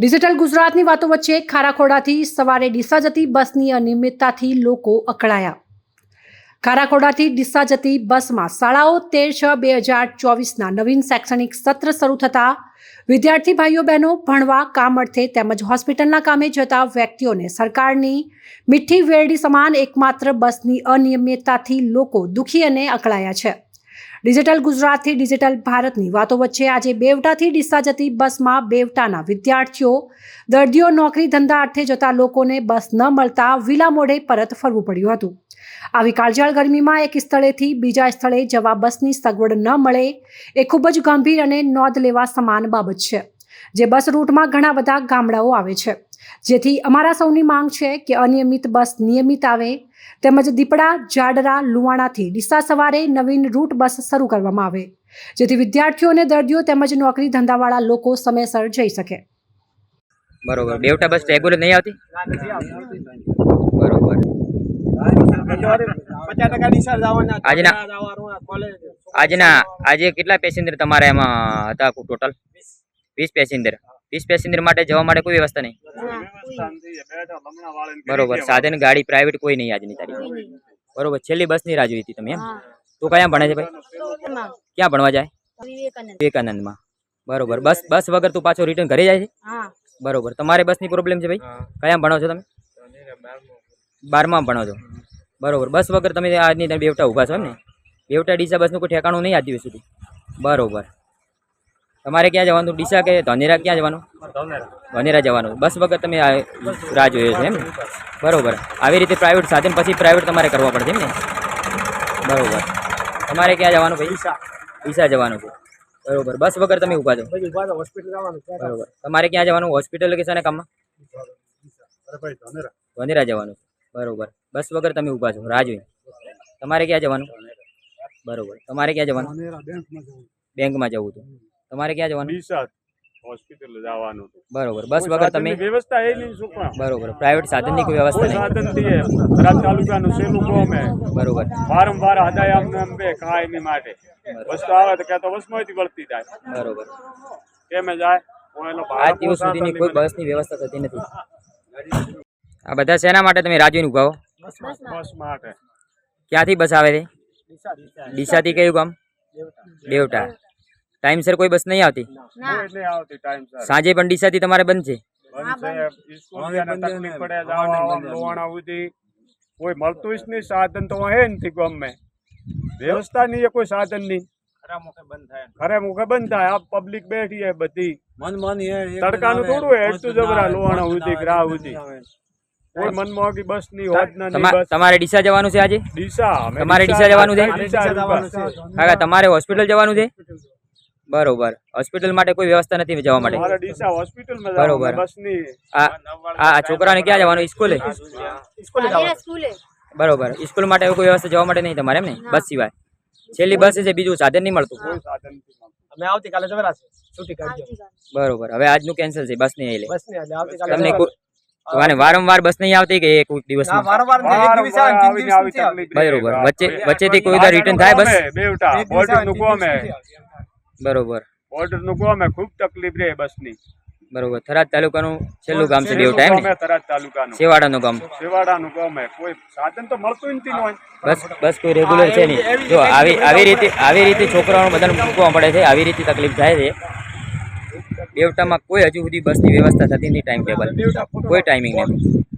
Digital ગુજરાતની વાતો વચ્ચે ખારાખોડાથી સવારે ડીસા જતી બસની અનિયમિતતાથી લોકો અકળાયા. ખારાખોડાથી ડીસા જતી બસમાં શાળાઓ તેર છ બે હજાર ચોવીસના નવીન શૈક્ષણિક સત્ર શરૂ થતાં વિદ્યાર્થી ભાઈઓ બહેનો ભણવા કામ અર્થે તેમજ હોસ્પિટલના કામે જતા વ્યક્તિઓને સરકારની મીઠી વેરડી સમાન એકમાત્ર બસની અનિયમિતતાથી લોકો દુઃખી અને અકળાયા છે. ડિજિટલ ગુજરાતથી ડિજિટલ ભારતની વાતો વચ્ચે આજે બેવટાથી ડીસા જતી બસમાં બેવટાના વિદ્યાર્થીઓ, દર્દીઓ નોકરી ધંધા અર્થે જતા લોકોને બસ ન મળતા વિલા મોઢે પરત ફરવું પડ્યું હતું. આવી કાળજાળ ગરમીમાં એક સ્થળેથી બીજા સ્થળે જવા બસની સગવડ ન મળે એ ખૂબ જ ગંભીર અને નોંધ લેવા સમાન બાબત છે, જે બસ રૂટમાં ઘણા બધા ગામડાઓ આવે છે. જેથી અમારા સૌની માંગ છે કે અનિયમિત બસ નિયમિત આવે. તેમજ દીપડા જાડરા લુવાણાથી ડીસા સવારે નવીન રૂટ બસ શરૂ કરવામાં આવે. જેથી વિદ્યાર્થીઓ અને દર્દીઓ તેમજ નોકરી ધંધાવાળા લોકો સમયસર જઈ શકે. બરોબર. બેવટા બસ રેગ્યુલર નહીં આવતી? બરોબર. આજના- આજના આજે કેટલા પેસેન્જર તમારા એમાં હતા ટોટલ વીસ પેસેન્જર. વીસ પેસેન્જર માટે જવા માટે કોઈ વ્યવસ્થા નહીં. બરોબર. સાધન ગાડી પ્રાઇવેટ કોઈ નહીં આજની તારીખ. બરોબર. છેલ્લી બસની રાહ જોઈ હતી તમે એમ? તો ક્યાં ભણે છે ભાઈ? ક્યાં ભણવા જાય? વિવેકાનંદ. વિવેકાનંદમાં. બરોબર. બસ બસ વગર તું પાછો રિટર્ન ઘરે જાય છે? બરોબર. તમારે બસની પ્રોબ્લેમ છે ભાઈ? કયા ભણો છો તમે? બારમાં ભણો છો. બરોબર. બસ વગર તમે આજની બેવટા ઊભા છો એમ ને? બેવટા ડીસા બસનું કોઈ ઠેકાણું નહીં આજ દિવસ સુધી. બરોબર. તમારે ક્યાં જવાનું? ડીસા કે ધનેરા ક્યાં જવાનું? ધનેરા જવાનું. બસ વગર તમે રાહ જોયો છે એમ બરાબર. આવી રીતે પ્રાઇવેટ સાધન પછી પ્રાઇવેટ તમારે કરવા પડશે એમ ને? બરોબર. તમારે ક્યાં જવાનું ભાઈ? ડીસા. જવાનું છે. બરાબર. બસ વગર તમે ઊભા છો? બરાબર. તમારે ક્યાં જવાનું? હોસ્પિટલ કે શાના કામમાં? ધનેરા. વનેરા જવાનું બરોબર. બસ વગર તમે ઊભા છો. રાહ જોઈ. તમારે ક્યાં જવાનું? બરોબર. તમારે ક્યાં જવાનું? બેંકમાં જવું. બેંકમાં જવું હતું તમારે ક્યાં જવાનું? ડીસા હોસ્પિટલ જવાનું બરોબર. બસ વગર તમે વ્યવસ્થા એ નહીં શું પણ બરોબર. પ્રાઇવેટ સાધનની કોઈ વ્યવસ્થા નહીં? સાધનથી થરાદ તાલુકાનું સેલું ગામ હે બરોબર. વારંવાર હદાય આમને આમ બે કાયમી માટે. બસ તો આવે તો કે તો બસમાંથી વળતી જાય. બરોબર. કેમે જાય? એનો દિવસ સુધીની કોઈ બસની વ્યવસ્થા થતી નથી. આ બધા શેના માટે તમે જોઈને ઊભા બસ માટે. ક્યાંથી બસ આવે છે. ડીસાથી. કયું ગામ? બેવટા ટાઈમસર કોઈ બસ નહીં આવતી? સાંજે પણ ડીસાથી તમારે બંધ છે? કોઈ મળતું જ નહીં સાધન તો હે નથી ગમે. વ્યવસ્થા નહીં કોઈ સાધન નહીં. ખરે મુખે બંધ થાય આ પબ્લિક બેઠી હે બધી. તડકાનું થોડું હે એટલું જબરા લોહાણા સુધી ગ્રાહ સુધી. કોઈ મનમોહકી બસની હોત ના તમારે ડીસા જવાનું છે આજે? ડીસા તમારે ડીસા જવાનું છે? ડીસા જવાનું છે. કાકા તમારે હોસ્પિટલ જવાનું છે? બરોબર. હોસ્પિટલ માટે કોઈ વ્યવસ્થા નથી જવા માટે? ડીસા હોસ્પિટલ બરોબર. બસ આ આ છોકરાને ક્યાં જવાનું? સ્કૂલે સ્કૂલે. બરોબર. સ્કૂલ માટે કોઈ વ્યવસ્થા જવા માટે નહીં તમારે એમ ને? બસ સિવાય. છેલ્લી બસ છે બીજું સાધન નહીં મળતું. કોઈ સાધન નથી મળતું. અમે આવતીકાલે જવાના છે. છૂટી કાઢજો. બરોબર. હવે આજનું કેન્સલ છે બસ નહીં એટલે બસ નહીં આવતીકાલે તમને. અને વારંવાર બસ નહીં આવતી કે એક નહીં, દિવસ બરોબર. વચ્ચે- વચ્ચેથી કોઈ રિટર્ન થાય બસ? બરોબર. બોર્ડરનું અમે ખૂબ તકલીફ રહે બસની બરોબર. થરાદ તાલુકાનું છેલ્લું ગામ છે બેવ ટાઈમ? ને થરાદ તાલુકાનું. સેવાડાનું ગામ. સેવાડાનું ગમે કોઈ સાધન તો મળતું નથી ને બસ બસ કોઈ રેગ્યુલર છે નહીં. જો આવી આવી રીતે આવી રીતે છોકરાઓને બધાને મૂકવા પડે છે. આવી રીતે તકલીફ થાય છે. બેવટામાં કોઈ હજુ સુધી બસની વ્યવસ્થા થતી નથી ટાઈમ ટેબલ કોઈ ટાઈમિંગ નથી.